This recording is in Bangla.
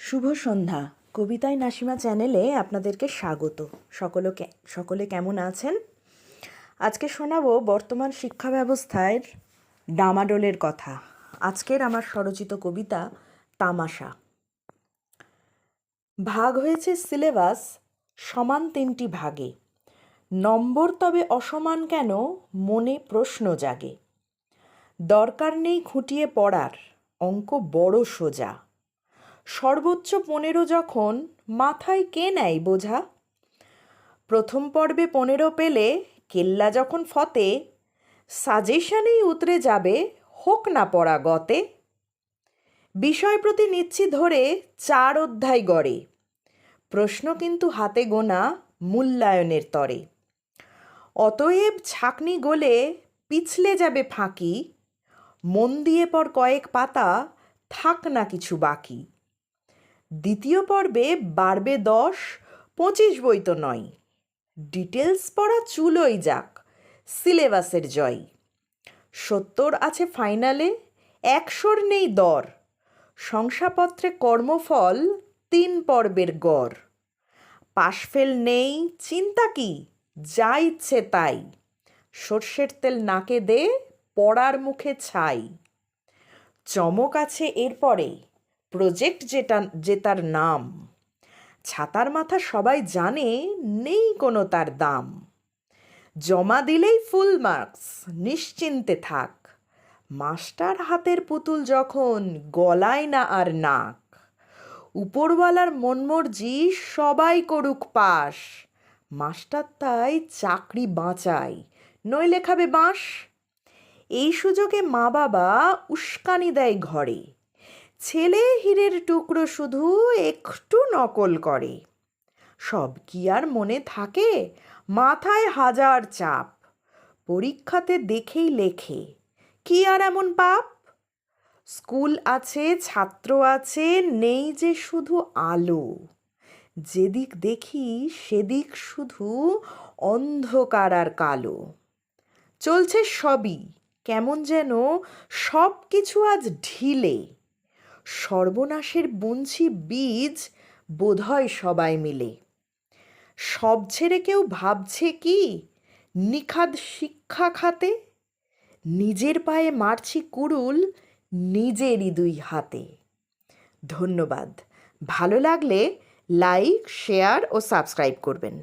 শুভ সন্ধ্যা। কবিতায় নাসিমা চ্যানেলে আপনাদেরকে স্বাগত। সকলকে সকলে কেমন আছেন? আজকে শোনাবো বর্তমান শিক্ষা ব্যবস্থায় ডামাডোলের কথা। আজকের আমার স্বরচিত কবিতা তামাশা। ভাগ হয়েছে সিলেবাস সমান তিনটি ভাগে। নম্বর তবে অসমান কেন মনে প্রশ্ন জাগে। দরকার নেই খুঁটিয়ে পড়ার, অঙ্ক বড় সোজা। সর্বোচ্চ পনেরো যখন মাথায় কে নেয় বোঝা? প্রথম পর্বে পনেরো পেলে কেল্লা যখন ফতে, সাজেশনেই উতরে যাবে হোক না পড়া গতে। বিষয় প্রতি নিচ্ছি ধরে চার অধ্যায় গড়ে, প্রশ্ন কিন্তু হাতে গোনা মূল্যায়নের তরে। অতএব ছাকনি গলে পিছলে যাবে ফাঁকি, মন দিয়ে পর কয়েক পাতা থাক না কিছু বাকি। দ্বিতীয় পর্বে বাড়বে দশ, পঁচিশ বই তো নয়। ডিটেলস পড়া চুলোই যাক, সিলেবাসের জয়। সত্তর আছে ফাইনালে, একশোর নেই দর। শংসাপত্রে কর্মফল, তিন পর্বের গড়। পাশফেল নেই, চিন্তা কি? যা ইচ্ছে তাই। সর্ষের তেল নাকে দে, পড়ার মুখে ছাই। চমক আছে এরপরে। প্রজেক্ট যেটা যে তার নাম। ছাতার মাথা সবাই জানে, নেই কোনো তার দাম। জমা দিলেই ফুল মার্কস নিশ্চিন্তে থাক। মাস্টার হাতের পুতুল যখন গলায় না আর নাক। উপরওয়ালার মনমর্জি সবাই করুক পাস মাস্টার তাই চাকরি বাঁচায়, নইলে খাবে বাঁশ। এই সুযোগে মা বাবা উস্কানি দেয় ঘরে। ছেলে হীরের টুকরো শুধু একটু নকল করে। সব কি আর মনে থাকে? মাথায় হাজার চাপ। পরীক্ষাতে দেখেই লেখে। কি আর এমন পাপ? স্কুল আছে, ছাত্র আছে, নেই যে শুধু আলো। যেদিক দেখি সেদিক শুধু অন্ধকার আর কালো। চলছে সবই। কেমন যেন সব কিছু আজ ঢিলে। সর্বনাশের বুনছি বীজ বোধহয় সবাই মিলে। সব ছেড়ে কেউ ভাবছে কি? নিখাদ শিক্ষা খাতে, নিজের পায়ে মারছি কুড়ুল নিজেরই দুই হাতে। ধন্যবাদ। ভালো লাগলে লাইক, শেয়ার ও সাবস্ক্রাইব করবেন।